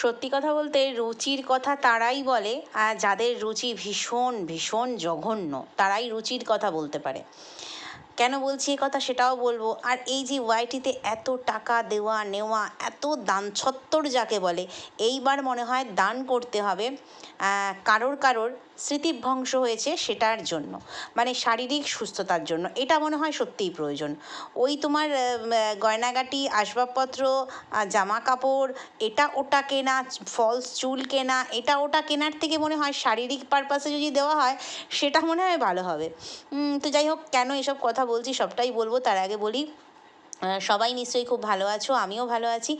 সত্যি কথা বলতে রুচির কথা তারাই বলে যাদের রুচি ভীষণ ভীষণ জঘন্য, তারাই রুচির কথা বলতে পারে। কেন বলছি এ কথা সেটাও বলব, আর এই যে ওয়াইটিতে এত টাকা দেওয়া, নেওয়া, এত দান ছত্তর যাকে বলে, এইবার মনে হয় দান করতে হবে কারোর কারোর স্মৃতিভ্রংশ হয়েছে সেটার জন্য মানে শারীরিক সুস্থতার জন্য। এটা মনে হয় সত্যিই প্রয়োজন। ওই তোমার গয়নাগাটি, আসবাবপত্র জামা কাপড় এটা ওটা কেনা, ফলস, চুল কেনা, এটা ওটা কেনার থেকে মনে হয় শারীরিক পারপাসে যদি দেওয়া হয়, সেটা মনে হয় ভালো হবে। তো যাই হোক, কেন এসব কথা বলছি সবটাই বলব, তার আগে বলি সবাই নিশ্চয়ই খুব ভালো আছো, আমিও ভালো আছি।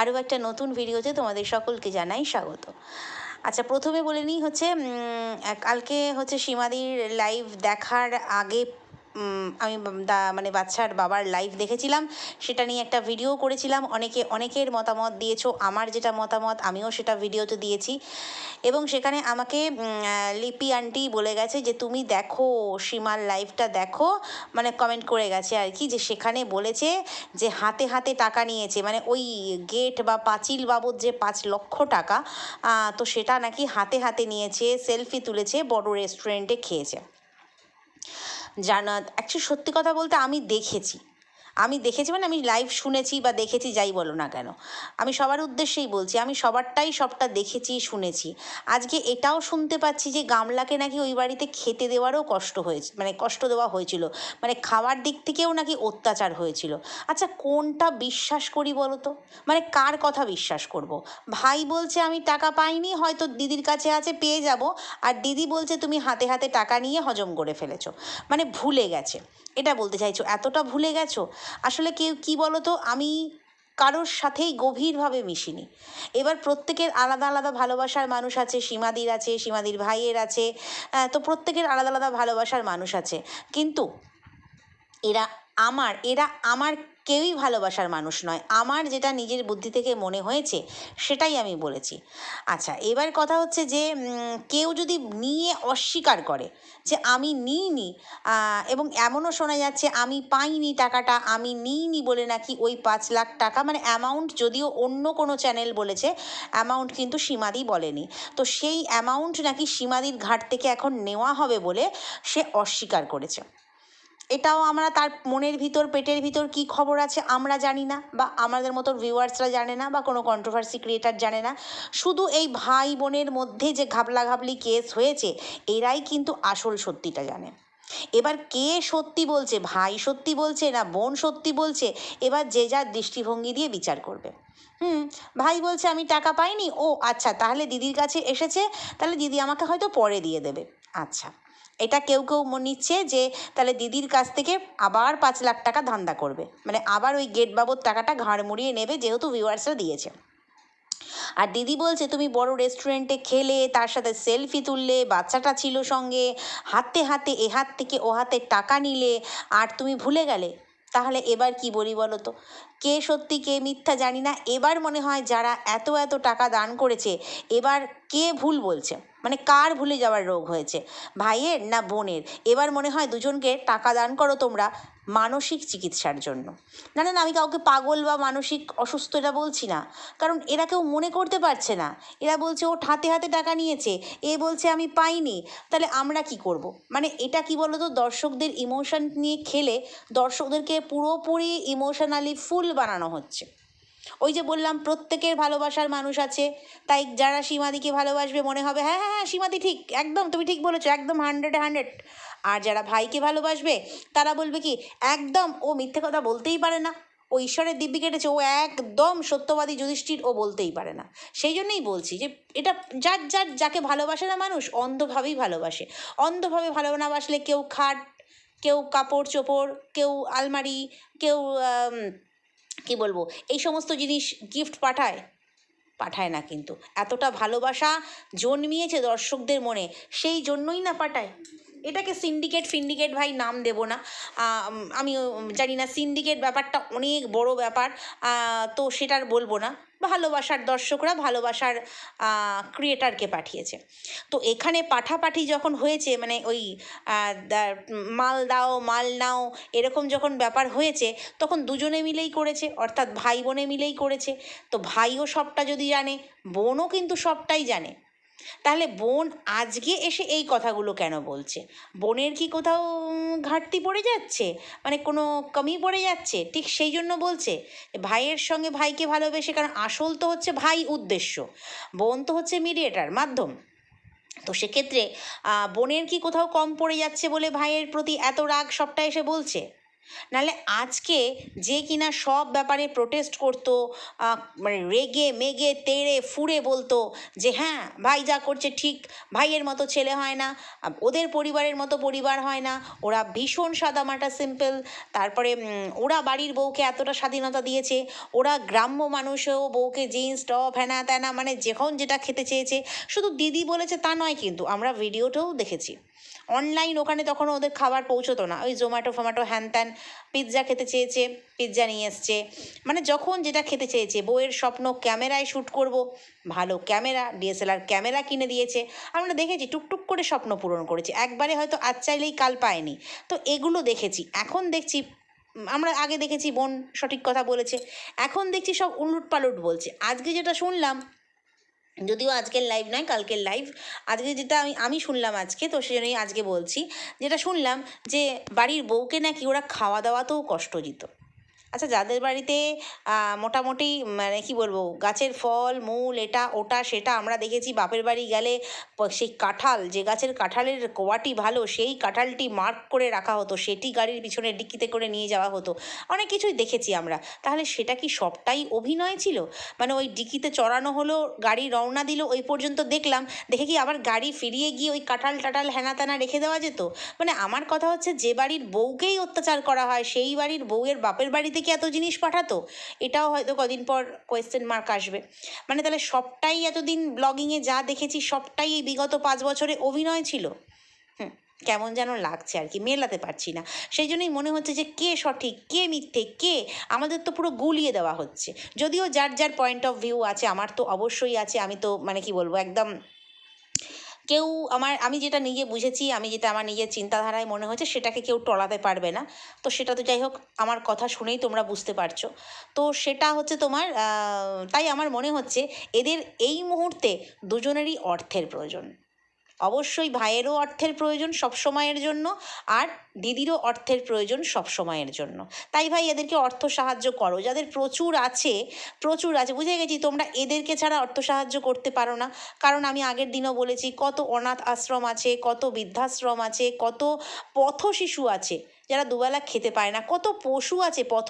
আরও একটা নতুন ভিডিওতে তোমাদের সকলকে জানাই স্বাগত। আচ্ছা প্রথমে বলে নিই হচ্ছে কালকে হচ্ছে সীমাদির লাইভ দেখার আগে আমি মানে বাচ্চার বাবার লাইভ দেখেছিলাম। সেটা নিয়ে একটা ভিডিও করেছিলাম। অনেকে, অনেকের মতামত দিয়েছ, আমার যেটা মতামত, আমিও সেটা ভিডিওতে দিয়েছি। এবং সেখানে আমাকে লিপি আন্টি বলে গেছে যে, তুমি দেখো, সীমার লাইভটা দেখো। মানে কমেন্ট করে গেছে আর কি, যে সেখানে বলেছে যে, হাতে হাতে টাকা নিয়েছে। মানে ওই গেট বা পাঁচিল বাবদ যে পাঁচ লক্ষ টাকা তো সেটা নাকি হাতে হাতে নিয়েছে সেলফি তুলেছে, বড় রেস্টুরেন্টে খেয়েছে। জানা অ্যাকচুয়ালি সত্যি কথা বলতে আমি দেখেছি। আমি দেখেছি মানে আমি লাইভ শুনেছি বা দেখেছি, যাই বলো না কেন। আমি সবার উদ্দেশ্যেই বলছি, আমি সবারটাই সবটা দেখেছি, শুনেছি। আজকে এটাও শুনতে পাচ্ছি যে গামলাকে নাকি ওই বাড়িতে খেতে দেওয়ারও কষ্ট হয়েছে মানে কষ্ট দেওয়া হয়েছিল। মানে খাওয়ার দিক থেকেও নাকি অত্যাচার হয়েছিল। আচ্ছা কোনটা বিশ্বাস করি বলো তো? মানে কার কথা বিশ্বাস করব? ভাই বলছে, আমি টাকা পাইনি, হয়তো দিদির কাছে আছে, পেয়ে যাব। আর দিদি বলছে, তুমি হাতে হাতে টাকা নিয়ে হজম করে ফেলেছো। মানে ভুলে গেছে। এটা বলতে চাইছো, এতটা ভুলে গেছো? আসলে কেউ কী বলো তো আমি কারোর সাথেই গভীরভাবে মিশিনি। এবার প্রত্যেকের আলাদা আলাদা ভালোবাসার মানুষ আছে, সীমাদির আছে, সীমাদির ভাইয়ের আছে তো প্রত্যেকের আলাদা আলাদা ভালোবাসার মানুষ আছে। কিন্তু এরা আমার এরা আমার কেউই ভালোবাসার মানুষ নয়। আমার যেটা নিজের বুদ্ধি থেকে মনে হয়েছে, সেটাই আমি বলেছি। আচ্ছা এবার কথা হচ্ছে যে কেউ যদি নিয়ে অস্বীকার করে যে আমি নিইনি এবং এমনও শোনা যাচ্ছে, আমি পাইনি টাকাটা, আমি নিইনি বলে নাকি ওই পাঁচ লাখ টাকা মানে অ্যামাউন্ট যদিও অন্য কোনো চ্যানেল বলেছে অ্যামাউন্ট কিন্তু সীমাদি বলেনি। তো সেই অ্যামাউন্ট নাকি সীমাদির ঘাট থেকে এখন নেওয়া হবে বলে সে অস্বীকার করেছে। এটাও আমরা তার মনের ভিতর, পেটের ভিতর কি খবর আছে আমরা জানি না বা আমাদের মতো ভিউয়ার্সরা জানে না বা কোনো কন্ট্রোভার্সি ক্রিয়েটার জানে না। শুধু এই ভাই বোনের মধ্যে যে ঘাবলাঘাবলি কেস হয়েছে, এরাই কিন্তু আসল সত্যিটা জানে। এবার কে সত্যি বলছে, ভাই সত্যি বলছে না বোন সত্যি বলছে, এবার যে যার দৃষ্টিভঙ্গি দিয়ে বিচার করবে। হুম, ভাই বলছে, আমি টাকা পাইনি। ও আচ্ছা তাহলে দিদির কাছে এসেছে, তাহলে দিদি আমাকে হয়তো পরে দিয়ে দেবে। আচ্ছা। এটা কেউ কেউ নিচ্ছে যে তাহলে দিদির কাছ থেকে আবার পাঁচ লাখ টাকা ধান্দা করবে। মানে আবার ওই গেট বাবদ টাকাটা ঘাড় মুড়িয়ে নেবে যেহেতু ভিউয়ার্সরা দিয়েছে। আর দিদি বলছে, তুমি বড় রেস্টুরেন্টে খেলে, তার সাথে সেলফি তুললে, বাচ্চাটা ছিল সঙ্গে, হাতে হাতে, এ হাত থেকে ও হাতে টাকা নিলে, আর তুমি ভুলে গেলে, তাহলে এবার কি বলি বলো তো? কে সত্যি, কে মিথ্যা জানি না। এবার মনে হয় যারা এত এত টাকা দান করেছে, এবার কে ভুল বলছে? মানে কার ভুলে যাওয়ার রোগ হয়েছে? ভাইয়ের না বোনের? এবার মনে হয় দুজনকে টাকা দান করো তোমরা মানসিক চিকিৎসার জন্য। না না আমি কাউকে পাগল বা মানসিক অসুস্থ এটা বলছি না। কারণ এরা কেউ মনে করতে পারছে না। এরা বলছে ও হাতে হাতে টাকা নিয়েছে। এ বলছে, আমি পাইনি। তাহলে আমরা কি করব। মানে এটা কি বলতো? দর্শকদের ইমোশন নিয়ে খেলে দর্শকদেরকে পুরোপুরি ইমোশনালি ফুল বানানো হচ্ছে। ওই যে বললাম, প্রত্যেকের ভালোবাসার মানুষ আছে, তাই যারা সীমাদিকে ভালোবাসবে মনে হবে হ্যাঁ হ্যাঁ হ্যাঁ সীমাদি ঠিক, একদম, তুমি ঠিক বলেছ, একদম হান্ড্রেড হান্ড্রেড আর যারা ভাইকে ভালোবাসবে, তারা বলবে কি, একদম, ও মিথ্যে কথা বলতেই পারে না। ও ঈশ্বরের দিব্যি কেটেছে, ও একদম সত্যবাদী যুধিষ্ঠির, ও বলতেই পারে না। সেই জন্যই বলছি যে, এটা যার যার যাকে ভালোবাসে না মানুষ, অন্ধভাবেই ভালোবাসে। অন্ধভাবে ভালো না বাসলে কেউ খাট, কেউ কাপড় চোপড় কেউ আলমারি, কেউ কি বলব? এই সমস্ত জিনিস গিফট পাঠায়? পাঠায় না কিন্তু। এতটা ভালোবাসা জন্মিয়েছে দর্শকদের মনে, সেই জন্যই না পাঠায়? এটাকে সিন্ডিকেট ফিন্ডিকেট ভাই নাম দেব না। আম, জানি না সিন্ডিকেট ব্যাপারটা অনেক বড় ব্যাপার। তো সেটার বলব না। ভালোবাসার দর্শকরা ভালোবাসার ক্রিয়েটারকে পাঠিয়েছে। তো এখানে পাঠাপাঠি যখন হয়েছে মানে ওই মাল দাও মাল নাও এরকম যখন ব্যাপার হয়েছে তখন দুজনে মিলেই করেছে অর্থাৎ ভাই বোনে মিলেই করেছে। তো ভাইও সবটা যদি জানে বোনও কিন্তু সবটাই জানে। তাহলে বোন আজকে এসে এই কথাগুলো কেন বলছে? বোনের কি কোথাও ঘাটতি পড়ে যাচ্ছে? মানে কোনো কমি পড়ে যাচ্ছে? ঠিক সেই জন্য বলছে, ভাইয়ের সঙ্গে ভাইকে ভালোবেসে, কারণ আসল তো হচ্ছে ভাই উদ্দেশ্য। বোন তো হচ্ছে মিডিয়েটার মাধ্যম। তো সেক্ষেত্রে বোনের কি কোথাও কম পড়ে যাচ্ছে বলে ভাইয়ের প্রতি এত রাগ সবটা এসে বলছে? নাহলে আজকে যে কিনা সব ব্যাপারে প্রোটেস্ট করতো মানে রেগে, মেগে, তেড়ে, ফুড়ে বলতো যে হ্যাঁ ভাই যা করছে ঠিক, ভাইয়ের মতো ছেলে হয় না ওদের পরিবারের মতো পরিবার হয় না, ওরা ভীষণ সাদামাটা সিম্পল তারপরে ওরা বাড়ির বউকে এতটা স্বাধীনতা দিয়েছে, ওরা গ্রাম্য মানুষেও বউকে জিন্স টপ হ্যানা ত্যানা মানে যখন যেটা খেতে চেয়েছে, শুধু দিদি বলেছে তা নয় কিন্তু, আমরা ভিডিওটাও দেখেছি। অনলাইন ওখানে তখন ওদের খাবার পৌঁছতো না। ওই জোম্যাটো ফোম্যাটো হ্যান ত্যান পিৎজা খেতে চেয়েছে পিৎজা নিয়ে এসছে। মানে যখন যেটা খেতে চেয়েছে, বউয়ের স্বপ্ন ক্যামেরায় শ্যুট করব, ভালো ক্যামেরা ডিএসএলআর ক্যামেরা কিনে দিয়েছে। আমরা দেখেছি টুকটুক করে স্বপ্ন পূরণ করেছে। একবারে হয়তো আজ চাইলেই কাল পায়নি। তো এগুলো দেখেছি। এখন দেখছি, আমরা আগে দেখেছি বোন সঠিক কথা বলেছে। এখন দেখছি সব উলুট পালুট বলছে। আজকে যেটা শুনলাম যদিও আজকের লাইভ নয়, কালকের লাইভ আজকে যেটা আমি আমি শুনলাম আজকে, তো সেজন্যই আজকে বলছি। যেটা শুনলাম যে বাড়ির বউকে নাকি ওরা খাওয়া দাওয়াতেও কষ্ট দিত। আচ্ছা যাদের বাড়িতে মোটামুটি মানে কি বলব, গাছের ফল, মূল, এটা, ওটা, সেটা আমরা দেখেছি, বাপের বাড়ি গেলে সেই কাঁঠাল, যে গাছের কাঁঠালের কোয়াটি ভালো, সেই কাঁঠালটি মার্ক করে রাখা হতো, সেটি গাড়ির পিছনে ডিক্কিতে করে নিয়ে যাওয়া হতো। অনেক কিছুই দেখেছি আমরা। তাহলে সেটা কি সবটাই অভিনয় ছিল? মানে ওই ডিকিতে চড়ানো হলো, গাড়ি রওনা দিল, ওই পর্যন্ত দেখলাম, দেখে কি আবার গাড়ি ফিরিয়ে গিয়ে ওই কাঁঠাল টাটাল হেনা তেনা রেখে দেওয়া যেত? মানে আমার কথা হচ্ছে, যে বাড়ির বউকেই অত্যাচার করা হয়, সেই বাড়ির বউয়ের বাপের বাড়িতে কি এত জিনিস পাঠাতো, এটাও হয়তো কদিন পর কোয়েশ্চেন মার্ক আসবে। মানে তাহলে সবটাই এতদিন ব্লগিংয়ে যা দেখেছি, সবটাই এই বিগত পাঁচ বছরে অভিনয় ছিল। হুম, কেমন যেন লাগছে আর কি, মেলাতে পারছি না। সেই জন্যই মনে হচ্ছে যে কে সঠিক, কে মিথ্যে, কে? আমাদের তো পুরো গুলিয়ে দেওয়া হচ্ছে। যদিও যার যার পয়েন্ট অফ ভিউ আছে, আমার তো অবশ্যই আছে, আমি তো মানে কি বলব, একদম কেউ আমার, আমি যেটা নিজে বুঝেছি, আমি যেটা আমার নিজের চিন্তাধারায় মনে হয়েছে, সেটাকে কেউ টলাতে পারবে না। তো সেটা তো যাই হোক, আমার কথা শুনেই তোমরা বুঝতে পারছ। তো সেটা হচ্ছে তোমার তাই আমার মনে হচ্ছে এদের এই মুহূর্তে দুজনেরই অর্থের প্রয়োজন। অবশ্যই ভাইয়েরও অর্থের প্রয়োজন সব সময়ের জন্য আর দিদিরও অর্থের প্রয়োজন সব সময়ের জন্য। তাই ভাই, এদেরকে অর্থ সাহায্য করো। যাদের প্রচুর আছে প্রচুর আছে, বুঝে গেছি তোমরা এদেরকে ছাড়া অর্থ সাহায্য করতে পারো না। কারণ আমি আগের দিনও বলেছি, কত অনাথ আশ্রম আছে, কত বৃদ্ধাশ্রম আছে, কত পথ শিশু আছে। যারা দুবেলা খেতে পায় না। কত পশু আছে, পথ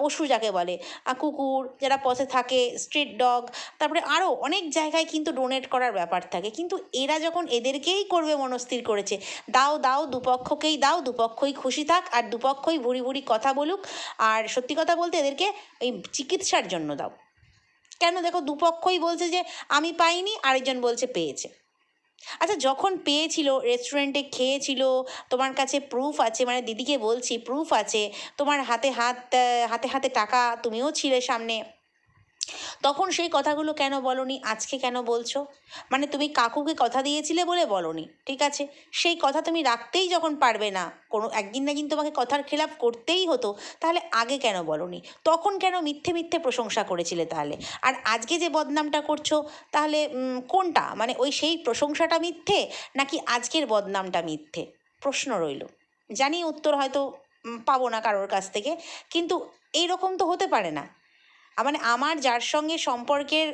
পশু যাকে বলে। কুকুর যারা পথে থাকে স্ট্রিট ডগ তারপরে আরও অনেক জায়গায় কিন্তু ডোনেট করার ব্যাপার থাকে। কিন্তু এরা যখন এদেরকেই করবে মনস্থির করেছে, দাও দাও, দুপক্ষকেই দাও, দুপক্ষই খুশি থাক, আর দুপক্ষই ভুড়ি ভুড়ি কথা বলুক, আর সত্যি কথা বলতে এদেরকে ওই চিকিৎসার জন্য দাও। কেন দেখো, দুপক্ষই বলছে যে, আমি পাইনি, আরেকজন বলছে পেয়েছে। আচ্ছা যখন পেয়েছিল রেস্টুরেন্টে খেয়েছিল, তোমার কাছে প্রুফ আছে মানে দিদিকে বলছি প্রুফ আছে, তোমার হাতে হাত হাতে হাতে টাকা তুমিও ছিলে সামনে। তখন সেই কথাগুলো কেন বলনি? আজকে কেন বলছো? মানে তুমি কাকুকে কথা দিয়েছিলে বলে বলনি, ঠিক আছে? সেই কথা তুমি রাখতেই যখন পারবে না, কোনো একদিন না একদিন তোমাকে কথার খেলাপ করতেই হতো, তাহলে আগে কেন বলনি? তখন কেন মিথ্যে মিথ্যে প্রশংসা করেছিলে তাহলে? আর আজকে যে বদনামটা করছ, তাহলে কোনটা? মানে ওই সেই প্রশংসাটা মিথ্যে, নাকি আজকের বদনামটা মিথ্যে? প্রশ্ন রইল। জানি উত্তর হয়তো পাবো না কারোর কাছ থেকে, কিন্তু এইরকম তো হতে পারে না। মানে আমার যার সঙ্গে সম্পর্কের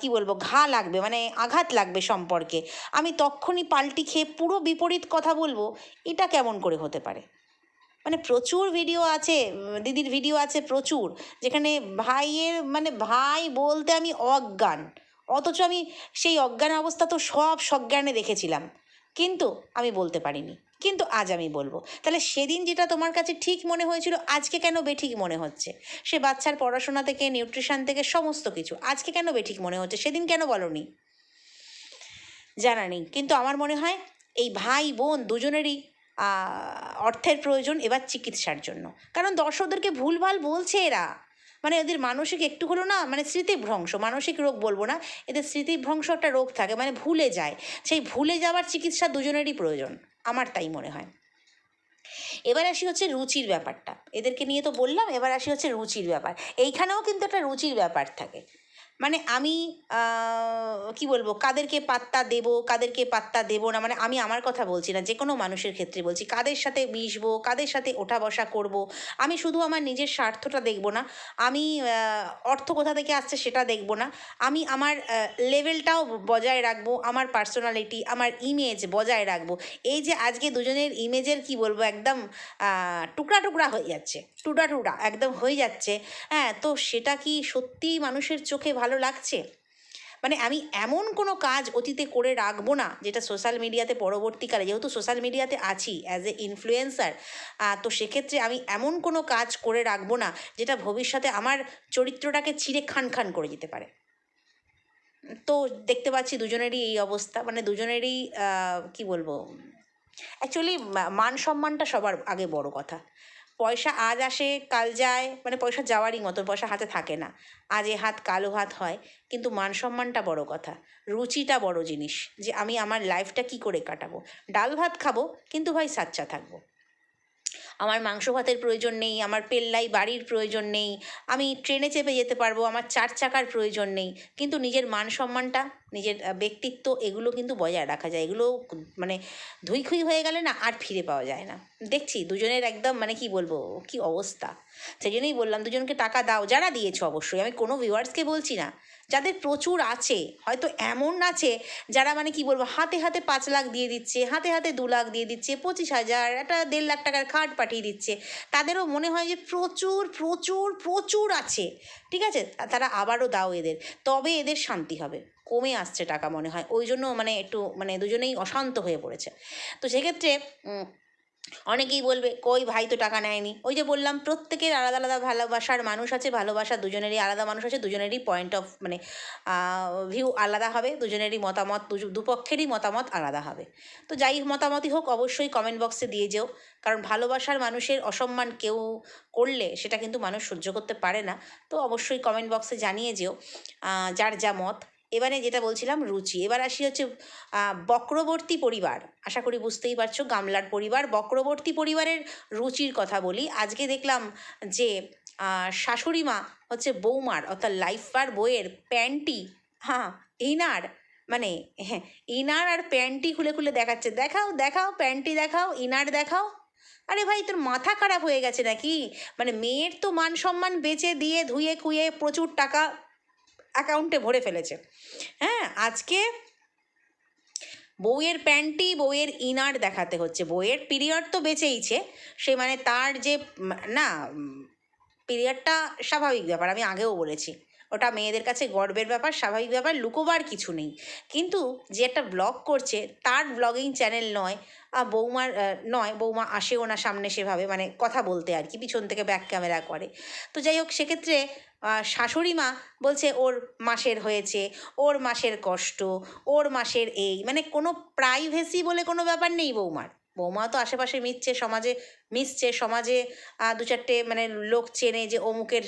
কি বলব, ঘা লাগবে মানে আঘাত লাগবে সম্পর্কে, আমি তখনই পাল্টি খেয়ে পুরো বিপরীত কথা বলব, এটা কেমন করে হতে পারে? মানে প্রচুর ভিডিও আছে দিদির ভিডিও আছে প্রচুর, যেখানে ভাইয়ের মানে ভাই বলতে আমি অজ্ঞান, অথচ আমি সেই অজ্ঞান অবস্থা তো সব সজ্ঞানে দেখেছিলাম, কিন্তু আমি বলতে পারিনি। কিন্তু আজ আমি বলব। তাহলে সেদিন যেটা তোমার কাছে ঠিক মনে হয়েছিল, আজকে কেন বেঠিক মনে হচ্ছে? সে বাচ্চার পড়াশোনা থেকে নিউট্রিশন থেকে সমস্ত কিছু, আজকে কেন বেঠিক মনে হচ্ছে? সেদিন কেন বলনি? জানা নেই। কিন্তু আমার মনে হয়, এই ভাই, বোন দুজনেরই অর্থের প্রয়োজন এবার চিকিৎসার জন্য। কারণ দর্শকদেরকে ভুলভাল বলছে এরা। মানে এদের মানসিক একটু হলো না মানে স্মৃতিভ্রংশ, মানসিক রোগ বলব না, এদের স্মৃতিভ্রংশ একটা রোগ থাকে মানে ভুলে যায়। সেই ভুলে যাওয়ার চিকিৎসা দুজনেরই প্রয়োজন। আমার তাই মনে হয়। এবার আসি হচ্ছে রুচির ব্যাপারটা। এদেরকে নিয়ে তো বললাম, এবার আসি হচ্ছে রুচির ব্যাপার। এইখানেও কিন্তু একটা রুচির ব্যাপার থাকে। মানে আমি কি বলব, কাদেরকে পাত্তা দেব, কাদেরকে পাত্তা দেব না মানে আমি আমার কথা বলছি না যে কোনো মানুষের ক্ষেত্রে বলছি, কাদের সাথে মিশবো, কাদের সাথে ওঠা বসা করব, আমি শুধু আমার নিজের স্বার্থটা দেখব না, আমি অর্থ কোথা থেকে আসছে সেটা দেখব না, আমি আমার লেভেলটাও বজায় রাখব, আমার পার্সোনালিটি আমার ইমেজ বজায় রাখব, এই যে আজকে দুজনের ইমেজের কি বলব, একদম টুকরা টুকরা হয়ে যাচ্ছে, টুকরা টুকরা, একদম হয়ে যাচ্ছে হ্যাঁ তো সেটা কি সত্যিই মানুষের চোখে ভালো লাগছে? মানে আমি এমন কোনো কাজ অতীতে করে রাখব না, যেটা সোশ্যাল মিডিয়াতে পরবর্তীকালে, যেহেতু সোশ্যাল মিডিয়াতে আছি অ্যাজ এ ইনফ্লুয়েন্সার তো সেক্ষেত্রে আমি এমন কোনো কাজ করে রাখব না, যেটা ভবিষ্যতে আমার চরিত্রটাকে ছিঁড়ে খান খান করে যেতে পারে। তো দেখতে পাচ্ছি দুজনেরই এই অবস্থা মানে দুজনেরই কি বলব? অ্যাকচুয়ালি মান সম্মানটা সবার আগে বড় কথা। পয়সা আজ আসে, কাল যায় মানে পয়সা যাওয়ারই মতো, পয়সা হাতে থাকে না। আজ এ হাত, কালো হাত হয়, কিন্তু মান সম্মানটা বড় কথা, রুচিটা বড় জিনিস, যে আমি আমার লাইফটা কি করে কাটাবো? ডাল ভাত খাব, কিন্তু ভাই সাচ্চা থাকব। আমার মাংস ভাতের প্রয়োজন নেই, আমার পেল্লাই বাড়ির প্রয়োজন নেই, আমি ট্রেনে চেপে যেতে পারব, আমার চার চাকার প্রয়োজন নেই। কিন্তু নিজের মান সম্মানটা, নিজের ব্যক্তিত্ব এগুলো কিন্তু বজায় রাখা যায়, এগুলো মানে ধুইখুই হয়ে গেলে না আর ফিরে পাওয়া যায় না। দেখছি দুজনের একদম মানে কি বলব, কি অবস্থা। সেই জন্যই বললাম, দুজনকে টাকা দাও, যারা দিয়েছ অবশ্যই, আমি কোনো ভিউয়ার্সকে বলছি না। যাদের প্রচুর আছে, হয়তো এমন আছে যারা মানে কি বলব, হাতে হাতে পাঁচ লাখ দিয়ে দিচ্ছে, হাতে হাতে দু লাখ দিয়ে দিচ্ছে, পঁচিশ হাজার, একটা দেড় লাখ টাকার খাট পাঠিয়ে দিচ্ছে, তাদেরও মনে হয় যে প্রচুর প্রচুর প্রচুর আছে, ঠিক আছে? তারা আবারও দাও এদের, তবে এদের শান্তি হবে, কমে আসছে টাকা মনে হয়, ওই জন্য মানে একটু মানে দুজনেই অশান্ত হয়ে পড়েছে। তো সেক্ষেত্রে অনেকেই বলবে, কই ভাই, তো টাকা নেয়নি। ওই যে বললাম, প্রত্যেকের আলাদা আলাদা ভালোবাসার মানুষ আছে, ভালোবাসা দুজনেরই আলাদা মানুষ আছে, দুজনেরই পয়েন্ট অফ মানে ভিউ আলাদা হবে, দুজনেরই মতামত দুপক্ষেরই মতামত আলাদা হবে। তো যাই মতামতই হোক, অবশ্যই কমেন্ট বক্সে দিয়ে যেও, কারণ ভালোবাসার মানুষের অসম্মান কেউ করলে সেটা কিন্তু মানুষ সহ্য করতে পারে না। তো অবশ্যই কমেন্ট বক্সে জানিয়ে যেও যার যা মত। এবারে যেটা বলছিলাম রুচি, এবার আসি হচ্ছে বক্রবর্তী পরিবার। আশা করি বুঝতেই পারছ গামলার পরিবার। বক্রবর্তী পরিবারের রুচির কথা বলি। আজকে দেখলাম যে শাশুড়ি মা হচ্ছে বৌমার, অর্থাৎ লাইফার বইয়ের প্যান্টি হ্যাঁ ইনার মানে হ্যাঁ ইনার আর প্যান্টি খুলে খুলে দেখাচ্ছে। দেখাও দেখাও প্যান্টি দেখাও, ইনার দেখাও। আরে ভাই, তোর মাথা খারাপ হয়ে গেছে নাকি? মানে মেয়ের তো মান সম্মান বেচে দিয়ে ধুয়ে খুয়ে প্রচুর টাকা অ্যাকাউন্টে ভরে ফেলেছে। হ্যাঁ আজকে বউয়ের প্যান্টি বউয়ের ইনার দেখাতে হচ্ছে। বউয়ের পিরিয়ড তো বেঁচেইছে, সে মানে তার যে, না পিরিয়ডটা স্বাভাবিক ব্যাপার, আমি আগেও বলেছি। ওটা মেয়েদের কাছে গর্বের ব্যাপার, স্বাভাবিক ব্যাপার, লুকোবার কিছু নেই। কিন্তু যে একটা ব্লগ করছে, তার ব্লগিং চ্যানেল নয় বৌমার নয়, বৌমা আসেও না সামনে সেভাবে মানে কথা বলতে আর কি, পিছন থেকে ব্যাক ক্যামেরা করে। তো যাই হোক, সেক্ষেত্রে শাশুড়ি মা বলছে, ওর মাসের হয়েছে, ওর মাসের কষ্ট, ওর মাসের এই। মানে কোনো প্রাইভেসি বলে কোনো ব্যাপার নেই বৌমার। বৌমা তো আশেপাশে মিশছে, সমাজে মিশছে, সমাজে দু চারটে মানে লোক চেনে যে অমুকের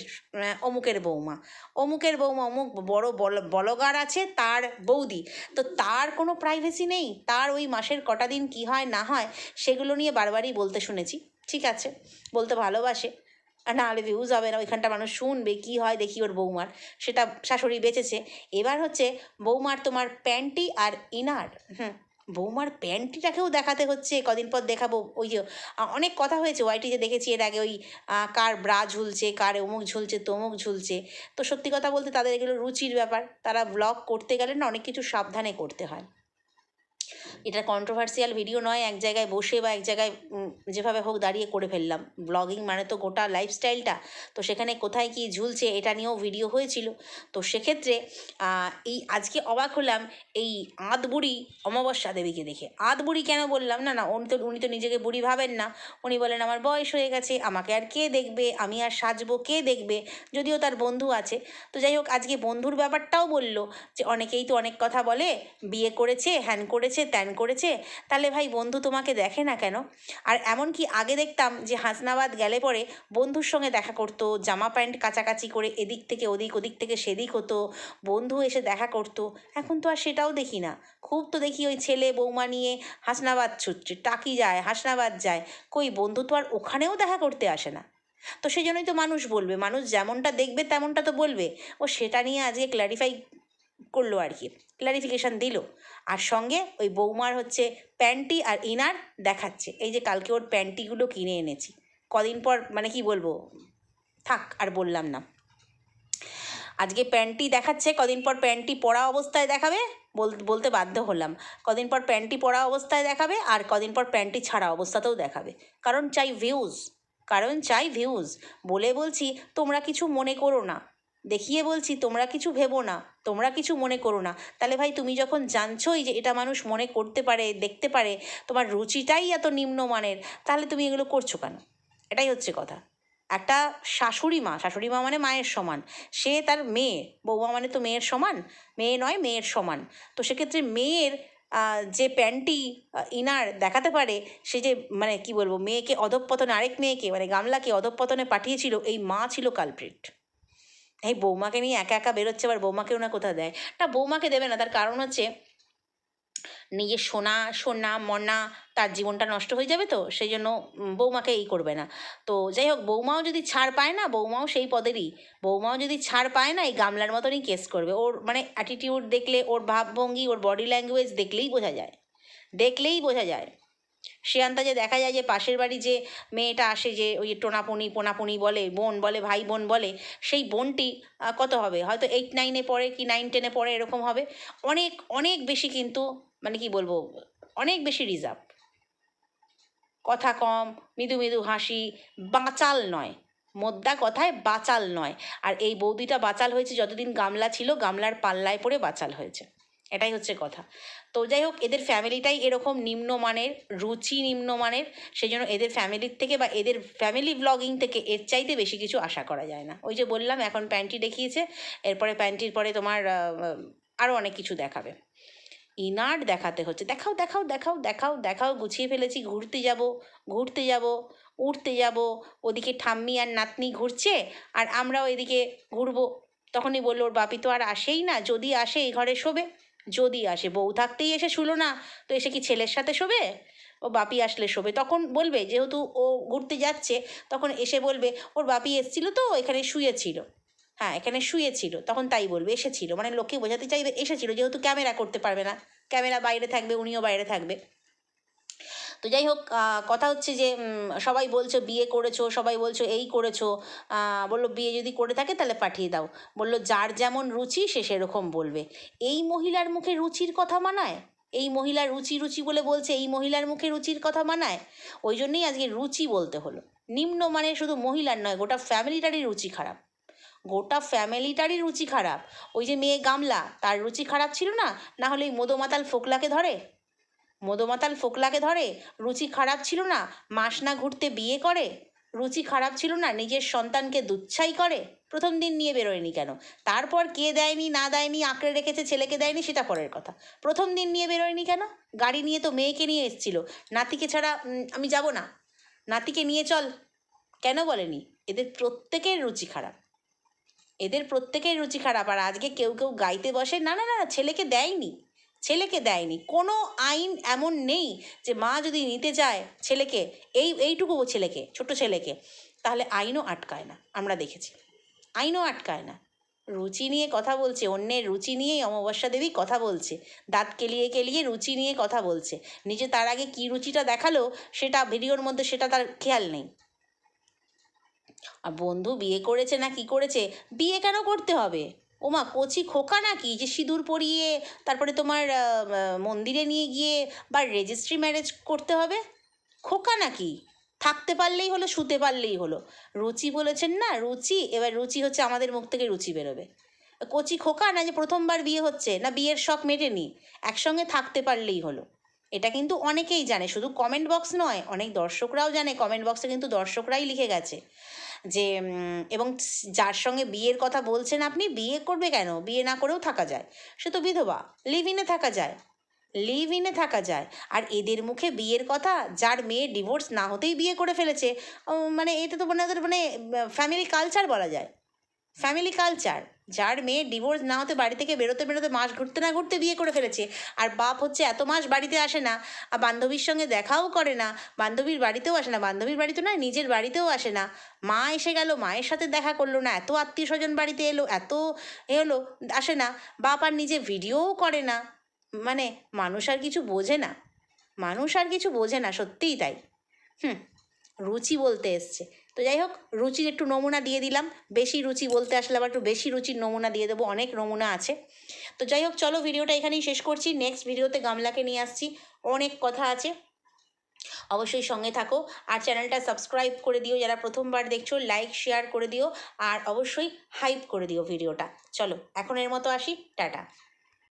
অমুকের বৌমা। অমুকের বৌমা, অমুক বড় বল- বলগার আছে, তার বৌদি। তো তার কোনো প্রাইভেসি নেই? তার ওই মাসের কটা দিন কী হয়, না হয়, সেগুলো নিয়ে বারবারই বলতে শুনেছি। ঠিক আছে? বলতে ভালোবাসে। আর না হলে ভিউজ হবে না, ওইখানটা মানুষ শুনবে, কী হয় দেখি ওর বৌমার। সেটা শাশুড়ি বেঁচেছে। এবার হচ্ছে বৌমার তোমার প্যান্টি আর ইনার হুম বৌমার প্যান্টিটাকেও দেখাতে হচ্ছে, কদিন পর দেখাবো। ওই যে অনেক কথা হয়েছে ওয়াইটিতে দেখেছি এর আগে ওই কার ব্রা ঝুলছে, কার অমুক ঝুলছে, তমুক ঝুলছে। তো সত্যি কথা বলতে তাদের এগুলো রুচির ব্যাপার। তারা ব্লগ করতে গেলে না অনেক কিছু সাবধানে করতে হয়। এটা কন্ট্রোভার্সিয়াল ভিডিও নয়, এক জায়গায় বসে বা এক জায়গায় যেভাবে হোক দাঁড়িয়ে করে ফেললাম। ব্লগিং মানে তো গোটা লাইফস্টাইলটা তো সেখানে কোথায় কি ঝুলছে এটা নিয়েও ভিডিও হয়েছিল। তো সেক্ষেত্রে এই আজকে অবাক হলাম, এই আধ বুড়ি অমাবস্যা দেবীকে দেখে। আধ বুড়ি কেন বললাম? না না, উনি তো উনি তো নিজেকে বুড়ি ভাবেন না। উনি বলেন আমার বয়স হয়ে গেছে, আমাকে আর কে দেখবে? আমি আর সাজবো কে দেখবে? যদিও তার বন্ধু আছে। তো যাই হোক, আজকে বন্ধুর ব্যাপারটাও বলল যে, অনেকেই তো অনেক কথা বলে, বিয়ে করেছে, হ্যান করেছে, ত্যান করেছে, তাহলে ভাই বন্ধু তোমাকে দেখে না কেন? আর এমনকি আগে দেখতাম যে হাসনাবাদ গেলে পরে বন্ধুর সঙ্গে দেখা করতো, জামা প্যান্ট কাচাকাচি করে এদিক থেকে ওদিক ওদিক থেকে সেদিক হতো, বন্ধু এসে দেখা করতো, এখন তো আর সেটাও দেখি না। খুব তো দেখি ওই ছেলে বৌমা নিয়ে হাসনাবাদ ছুটছে, টাকি যায়, হাসনাবাদ যায়, কই বন্ধু তো আর ওখানেও দেখা করতে আসে না। তো সেই জন্যই তো মানুষ বলবে, মানুষ যেমনটা দেখবে তেমনটা তো বলবে। ও সেটা নিয়ে আজকে ক্ল্যারিফাই করল আর কি। ক্লারিফিকেশান দিল। আর সঙ্গে ওই বৌমার হচ্ছে প্যান্টি আর ইনার দেখাচ্ছে। এই যে কালকে ওর প্যান্টিগুলো কিনে এনেছি। কদিন পর মানে কি বলব? থাক, আর বললাম না। আজকে প্যান্টি দেখাচ্ছে, কদিন পর প্যান্টি পরা অবস্থায় দেখাবে, বল- বলতে বাধ্য হলাম। কদিন পর প্যান্টি পরা অবস্থায় দেখাবে, আর কদিন পর প্যান্টি ছাড়া অবস্থাতেও দেখাবে। কারণ চাই ভিউজ কারণ চাই ভিউজ বলে বলছি, তোমরা কিছু মনে করো না। দেখিয়ে বলছি, তোমরা কিছু ভেবো না, তোমরা কিছু মনে করো না। তাহলে ভাই, তুমি যখন জানছোই যে এটা মানুষ মনে করতে পারে, দেখতে পারে, তোমার রুচিটাই এত নিম্নমানের, তাহলে তুমি এগুলো করছ কেন? এটাই হচ্ছে কথা। একটা শাশুড়ি মা শাশুড়ি মা মানে মায়ের সমান। সে তার মেয়ে বৌমা মানে তো মেয়ের সমান, মেয়ে নয়, মেয়ের সমান। তো সেক্ষেত্রে মেয়ের যে প্যান্টি ইনার দেখাতে পারে, সে যে মানে কি বলব, মেয়েকে অধঃপতনে, আরেক মেয়েকে মানে গামলাকে অধঃপতনে পাঠিয়েছিল, এই মা ছিল কালপ্রিট এই বৌমাকে নিয়ে একা একা বেরোচ্ছে, আবার বৌমাকেও না কোথাও দেয়। না বৌমাকে দেবে না, তার কারণ হচ্ছে নিজের সোনা সোনা, মনা, তার জীবনটা নষ্ট হয়ে যাবে তো, সেই জন্য বৌমাকে এই করবে না। তো যাই হোক, বৌমাও যদি ছাড় পায় না, বৌমাও সেই পদেরই। বৌমাও যদি ছাড় পায় না, এই গামলার মতনই কেস করবে। ওর মানে অ্যাটিটিউড দেখলে, ওর ভাবভঙ্গি, ওর বডি ল্যাঙ্গুয়েজ দেখলেই বোঝা যায়। দেখলেই বোঝা যায়। সে আন্দাজে দেখা যায় যে পাশের বাড়ি যে মেয়েটা আসে যে ওই টোনাপনি, পোনাপনি বলে, বোন বলে, ভাই বোন বলে, সেই বোনটি কত হবে? হয়তো এইট নাইনে পড়ে কি নাইন টেনে পড়ে এরকম হবে। অনেক অনেক বেশি কিন্তু মানে কি বলব, অনেক বেশি রিজার্ভ কথা কম, মৃদু মৃদু হাসি, বাঁচাল নয়। মোদ্দা কথায় বাঁচাল নয়। আর এই বৌদিটা বাঁচাল হয়েছে, যতদিন গামলা ছিল, গামলার পাল্লায় পড়ে বাঁচাল হয়েছে। এটাই হচ্ছে কথা। তো যাই হোক এদের ফ্যামিলিটাই এরকম নিম্নমানের, রুচি নিম্নমানের সেই জন্য এদের ফ্যামিলির থেকে বা এদের ফ্যামিলি ব্লগিং থেকে এর চাইতে বেশি কিছু আশা করা যায় না। ওই যে বললাম, এখন প্যান্টি দেখিয়েছে, এরপরে প্যান্টির পরে তোমার আরও অনেক কিছু দেখাবে। ইনার দেখাতে হচ্ছে, দেখাও দেখাও দেখাও দেখাও দেখাও, গুছিয়ে ফেলেছি, ঘুরতে যাব ঘুরতে যাব উঠতে যাব, ওদিকে ঠাম্মি আর নাতনি ঘুরছে, আর আমরাও এদিকে ঘুরবো। তখনই বলল, ওর বাপি তো আর আসেই না, যদি আসে এই ঘরে শোবে। যদি আসে, বউ থাকতেই এসে শুলো না, তো এসে কি ছেলের সাথে শোবে? ও বাপি আসলে শোবে। তখন বলবে, যেহেতু ও ঘুরতে যাচ্ছে, তখন এসে বলবে, ওর বাপি এসেছিল তো, এখানে শুয়েছিল। হ্যাঁ এখানে শুয়েছিল, তখন তাই বলবে, এসেছিল। মানে লোককে বোঝাতে চাইবে, এসেছিল। যেহেতু ক্যামেরা করতে পারবে না। ক্যামেরা বাইরে থাকবে, উনিও বাইরে থাকবে। তো যাই হোক কথা হচ্ছে যে সবাই বলছো বিয়ে করেছ, সবাই বলছো এই করেছ বলল বিয়ে যদি করে থাকে তাহলে পাঠিয়ে দাও। বলল যার যেমন রুচি সে সেরকম বলবে। এই মহিলার মুখে রুচির কথা মানায়? এই মহিলার রুচি রুচি বলে বলছে, এই মহিলার মুখে রুচির কথা মানায়? ওই জন্যই আজকে রুচি বলতে হলো। নিম্ন মানে শুধু মহিলার নয়, গোটা ফ্যামিলিটারই রুচি খারাপ। গোটা ফ্যামিলিটারই রুচি খারাপ। ওই যে মেয়ে গামলা, তার রুচি খারাপ ছিল না? না হলে এই মদোমাতাল ফোকলাকে ধরে? মদোমাতাল ফোকলাকে ধরে, রুচি খারাপ ছিল না? মাস না ঘুরতে বিয়ে করে? রুচি খারাপ ছিল না, নিজের সন্তানকে দুচ্ছাই করে? প্রথম দিন নিয়ে বেরোয়নি কেন? তারপর কে দেয়নি, না দেয়নি, আঁকড়ে রেখেছে, ছেলেকে দেয়নি, সেটা পরের কথা। প্রথম দিন নিয়ে বেরোয়নি কেন? গাড়ি নিয়ে তো মেয়েকে নিয়ে এসেছিল। নাতিকে ছাড়া আমি যাব না। নাতিকে নিয়ে চল। কেন বলেনি? এদের প্রত্যেকের রুচি খারাপ। এদের প্রত্যেকের রুচি খারাপ, আর আজকে কেউ কেউ গাইতে বসে, না না না, ছেলেকে দেয়নি। ছেলেকে দেয়নি। কোনো আইন এমন নেই যে মা যদি নিতে চায় ছেলেকে, এই, এইটুকু ছেলেকে ছোট ছেলেকে, তাহলে আইনও আটকায় না, আমরা দেখেছি। আইনও আটকায় না। রুচি নিয়ে কথা বলছে, অন্যের রুচি নিয়েই অমাবস্যা দেবী কথা বলছে, দাঁত কেলিয়ে কেলিয়ে রুচি নিয়ে কথা বলছে। নিজে তার আগে কী রুচিটা দেখাল, সেটা ভিডিওর মধ্যে সেটা তার খেয়াল নেই। আর বন্ধু বিয়ে করেছে না কি করেছে, বিয়ে কেন করতে হবে? ওমা, কচি খোকা নাকি? যে সিঁদুর পরিয়ে তারপরে তোমার মন্দিরে নিয়ে গিয়ে বা রেজিস্ট্রি ম্যারেজ করতে হবে? খোকা নাকি? থাকতে পারলেই হলো, শুতে পারলেই হলো। রুচি বলেছেন না, রুচি? এবার রুচি হচ্ছে আমাদের মুখ থেকে রুচি বেরোবে। কচি খোকা না যে প্রথমবার বিয়ে হচ্ছে, না বিয়ের শখ মেটেনি, একসঙ্গে থাকতে পারলেই হলো। এটা কিন্তু অনেকেই জানে, শুধু কমেন্ট বক্স নয়, অনেক দর্শকরাও জানে কমেন্ট বক্সে কিন্তু দর্শকরাই লিখে গেছে। যে এবং যার সঙ্গে বিয়ের কথা বলছেন আপনি, বিয়ে করবে কেন? বিয়ে না করেও থাকা যায়। সে তো বিধবা। লিভ ইনে থাকা যায়। লিভ ইনে থাকা যায়। আর এদের মুখে বিয়ের কথা, যার মেয়ে ডিভোর্স না হতেই বিয়ে করে ফেলেছে মানে এটা তো মানে মানে ফ্যামিলি কালচার বলা যায়। ফ্যামিলি কালচার যার মেয়ে ডিভোর্স না হতে বাড়ি থেকে বেরোতে বেরোতে মাস ঘুরতে না ঘুরতে বিয়ে করে ফেলেছে। আর বাপ হচ্ছে এত মাস বাড়িতে আসে না, আর বান্ধবীর সঙ্গে দেখাও করে না। বান্ধবীর বাড়িতেও আসে না, বান্ধবীর বাড়িতে নয়, নিজের বাড়িতেও আসে না। মা এসে গেল, মায়ের সাথে দেখা করল না, এত আত্মীয় স্বজন বাড়িতে এলো, এত এ হলো, আসে না। বাপ আর নিজে ভিডিওও করে না। মানে মানুষ আর কিছু বোঝে না। মানুষ আর কিছু বোঝে না, সত্যিই তাই। হুম, রুচি বলতে এসছে। তো যাই হোক, রুচির একটু নমুনা দিয়ে দিলাম। বেশি রুচি বলতে আসলে আবার একটু বেশি রুচির নমুনা দিয়ে দেবো, অনেক নমুনা আছে। তো যাই হোক, চলো ভিডিওটা এখানেই শেষ করছি। নেক্সট ভিডিওতে গামলাকে নিয়ে আসছি। অনেক কথা আছে। অবশ্যই সঙ্গে থাকো। আর চ্যানেলটা সাবস্ক্রাইব করে দিও। যারা প্রথমবার দেখছ লাইক শেয়ার করে দিও। আর অবশ্যই হাইপ করে দিও ভিডিওটা। চলো এখন এর মতো আসি। টাটা।